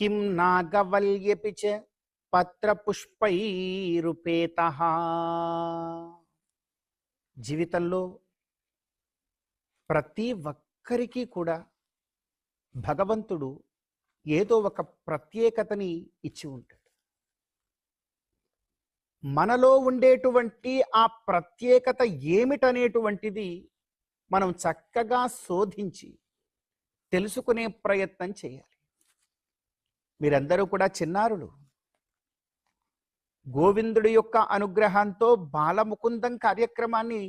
కిం నాగవల్యపి చ పత్రపుష్పైరుపేత జీవితంలో ప్రతి ఒక్కరికి కూడా భగవంతుడు ఏదో ఒక ప్రత్యేకతని ఇచ్చి ఉంటాడు. మనలో ఉండేటువంటి ఆ ప్రత్యేకత ఏమిటనేటువంటిది మనం చక్కగా శోధించి తెలుసుకునే ప్రయత్నం చేయాలి. మీరందరూ కూడా చిన్నారులు. గోవిందుడి యొక్క అనుగ్రహంతో బాలముకుందం కార్యక్రమాన్ని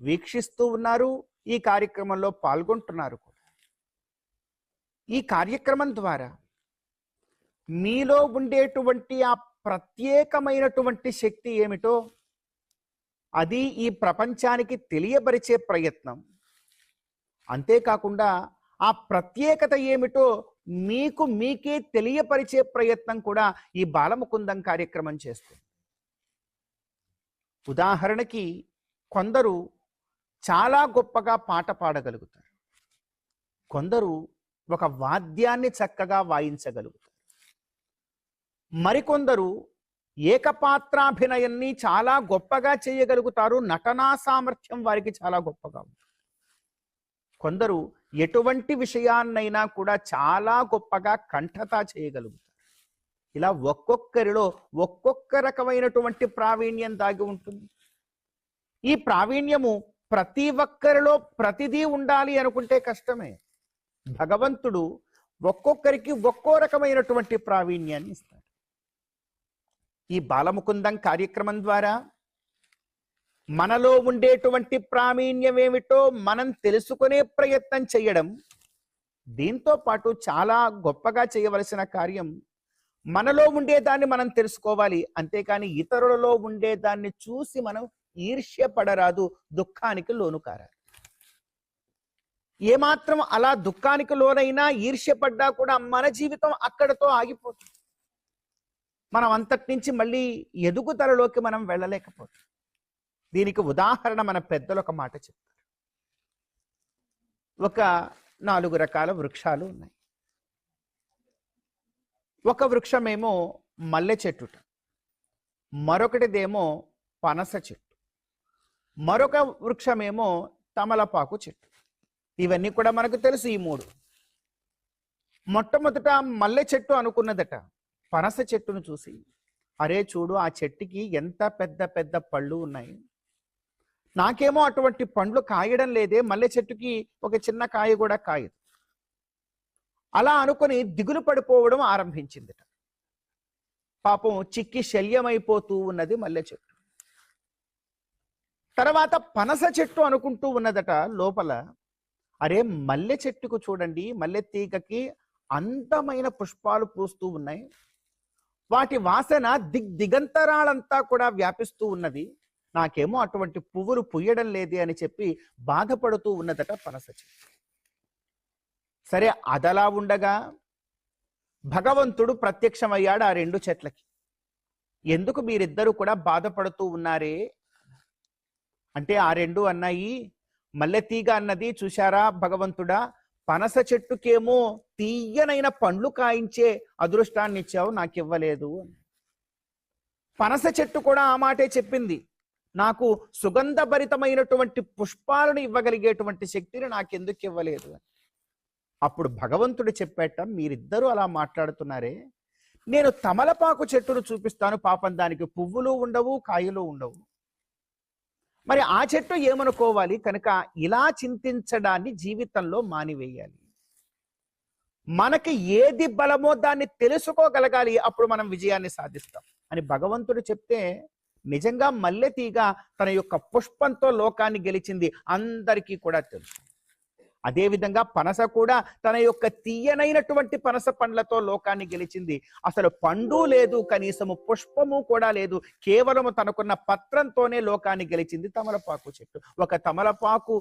వీక్షిస్తూ ఉన్నారు. ఈ కార్యక్రమంలో పాల్గొంటున్నారు కూడా. ఈ కార్యక్రమం ద్వారా మీలో ఉండేటువంటి ఆ ప్రత్యేకమైనటువంటి శక్తి ఏమిటో అది ఈ ప్రపంచానికి తెలియపరిచే ప్రయత్నం. అంతేకాకుండా ఆ ప్రత్యేకత ఏమిటో మీకు మీకే తెలియపరిచే ప్రయత్నం కూడా ఈ బాలముకుందం కార్యక్రమం చేస్తుంది. ఉదాహరణకి కొందరు చాలా గొప్పగా పాట పాడగలుగుతారు. కొందరు ఒక వాద్యాన్ని చక్కగా వాయించగలుగుతారు. మరికొందరు ఏకపాత్రాభినయాన్ని చాలా గొప్పగా చేయగలుగుతారు. నటనా సామర్థ్యం వారికి చాలా గొప్పగా ఉంటుంది. కొందరు ఎటువంటి విషయాన్నైనా కూడా చాలా గొప్పగా కంఠత చేయగలుగుతారు. ఇలా ఒక్కొక్కరిలో ఒక్కొక్క రకమైనటువంటి ప్రావీణ్యం దాగి ఉంటుంది. ఈ ప్రావీణ్యము ప్రతి ఒక్కరిలో ప్రతిదీ ఉండాలి అనుకుంటే కష్టమే. భగవంతుడు ఒక్కొక్కరికి ఒక్కో రకమైనటువంటి ప్రావీణ్యాన్ని ఇస్తాడు. ఈ బాలముకుందం కార్యక్రమం ద్వారా మనలో ఉండేటువంటి ప్రావీణ్యం ఏమిటో మనం తెలుసుకునే ప్రయత్నం చేయడం దీంతో పాటు చాలా గొప్పగా చేయవలసిన కార్యం మనలో ఉండేదాన్ని మనం తెలుసుకోవాలి. అంతేకాని ఇతరులలో ఉండేదాన్ని చూసి మనం ఈర్ష్య పడరాదు దుఃఖానికి లోను కారాలి. ఏమాత్రం అలా దుఃఖానికి లోనైనా ఈర్ష్య పడ్డా కూడా మన జీవితం అక్కడతో ఆగిపోతుంది. మనం అంతటి నుంచి మళ్ళీ ఎదుగుదలలోకి మనం వెళ్ళలేకపోతుంది దీనికి ఉదాహరణ మన పెద్దలు ఒక మాట చెప్తారు. ఒక నాలుగు రకాల వృక్షాలు ఉన్నాయి. ఒక వృక్షమేమో మల్లె చెట్టుట మరొకటిదేమో పనస చెట్టు మరొక వృక్షమేమో తమలపాకు చెట్టు. ఇవన్నీ కూడా మనకు తెలుసు ఈ మూడు. మొట్టమొదట మల్లె చెట్టు అనుకున్నదట పనస చెట్టును చూసి అరే చూడు ఆ చెట్టుకి ఎంత పెద్ద పెద్ద పళ్ళు ఉన్నాయి నాకేమో అటువంటి పండ్లు కాయడం లేదే మల్లె చెట్టుకి ఒక చిన్న కాయ కూడా కాయదు. అలా అనుకొని దిగులు పడిపోవడం ఆరంభించిందిట. పాపం చిక్కి శల్యమైపోతూ ఉన్నది మల్లె చెట్టు. తర్వాత పనస చెట్టు అనుకుంటూ ఉన్నదట లోపల అరే మల్లె చెట్టుకు చూడండి మల్లె తీగకి అందమైన పుష్పాలు పూస్తూ ఉన్నాయి. వాటి వాసన దిగ్ దిగంతరాలంతా కూడా వ్యాపిస్తూ ఉన్నది. నాకేమో అటువంటి పువ్వులు పుయ్యడం లేదే అని చెప్పి బాధపడుతూ ఉన్నదట పనస చెట్టు సరే అదలా ఉండగా భగవంతుడు ప్రత్యక్షమయ్యాడు ఆ రెండు చెట్లకి. ఎందుకు మీరిద్దరూ కూడా బాధపడుతూ ఉన్నారే? అంటే ఆ రెండు అన్నాయి మల్లెతీగ అన్నది చూశారా భగవంతుడా? పనస చెట్టుకేమో తీయనైన పండ్లు కాయించే అదృష్టాన్ని ఇచ్చావు నాకు ఇవ్వలేదు పనస చెట్టు కూడా ఆ మాటే చెప్పింది. నాకు సుగంధభరితమైనటువంటి పుష్పాలను ఇవ్వగలిగేటువంటి శక్తిని నాకెందుకు ఇవ్వలేదు? అప్పుడు భగవంతుడు చెప్పేట మీరిద్దరూ అలా మాట్లాడుతున్నారే? నేను తమలపాకు చెట్టును చూపిస్తాను. పాపం దానికి పువ్వులు ఉండవు కాయలు ఉండవు. మరి ఆ చెట్టు ఏమనుకోవాలి? కనుక ఇలా చింతించడాన్ని జీవితంలో మానివేయాలి. మనకి ఏది బలమో దాన్ని తెలుసుకోగలగాలి. అప్పుడు మనం విజయాన్ని సాధిస్తాం. అని భగవంతుడు చెప్తే నిజంగా మల్లె తీగ తన యొక్క పుష్పంతో లోకాన్ని గెలిచింది అందరికీ కూడా తెలుసు. అదేవిధంగా పనస కూడా తన యొక్క తీయనైనటువంటి పనస పండ్లతో లోకాన్ని గెలిచింది. అసలు పండు లేదు కనీసము పుష్పము కూడా లేదు. కేవలము తనకున్న పత్రంతోనే లోకాన్ని గెలిచింది తమలపాకు చెట్టు. ఒక తమలపాకు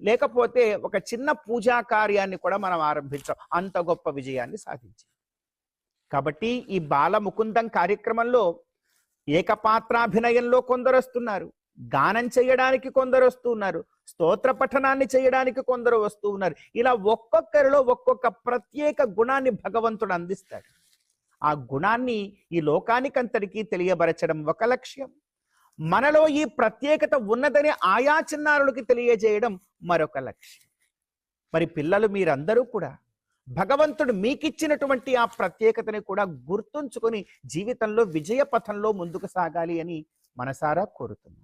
లేకపోతే ఒక చిన్న పూజా కార్యాన్ని కూడా మనం ఆరంభించాం. అంత గొప్ప విజయాన్ని సాధించింది. కాబట్టి ఈ బాల ముకుందం కార్యక్రమంలో ఏకపాత్రాభినయంలో కొందరు వస్తున్నారు గానం చేయడానికి కొందరు వస్తున్నారు స్తోత్ర పఠనాన్ని చేయడానికి కొందరు వస్తూ ఉన్నారు ఇలా ఒక్కొక్కరిలో ఒక్కొక్క ప్రత్యేక గుణాన్ని భగవంతుడు అందిస్తాడు. ఆ గుణాన్ని ఈ లోకానికంతటికీ తెలియబరచడం ఒక లక్ష్యం. మనలో ఈ ప్రత్యేకత ఉన్నదని ఆయా చిన్నారులకి తెలియజేయడం మరొక లక్ష్యం. మరి పిల్లలు మీరందరూ కూడా భగవంతుడు మీకిచ్చినటువంటి ఆ ప్రత్యేకతని కూడా గుర్తుంచుకొని జీవితంలో విజయ పథంలో ముందుకు సాగాలి అని మనసారా కోరుతున్నాను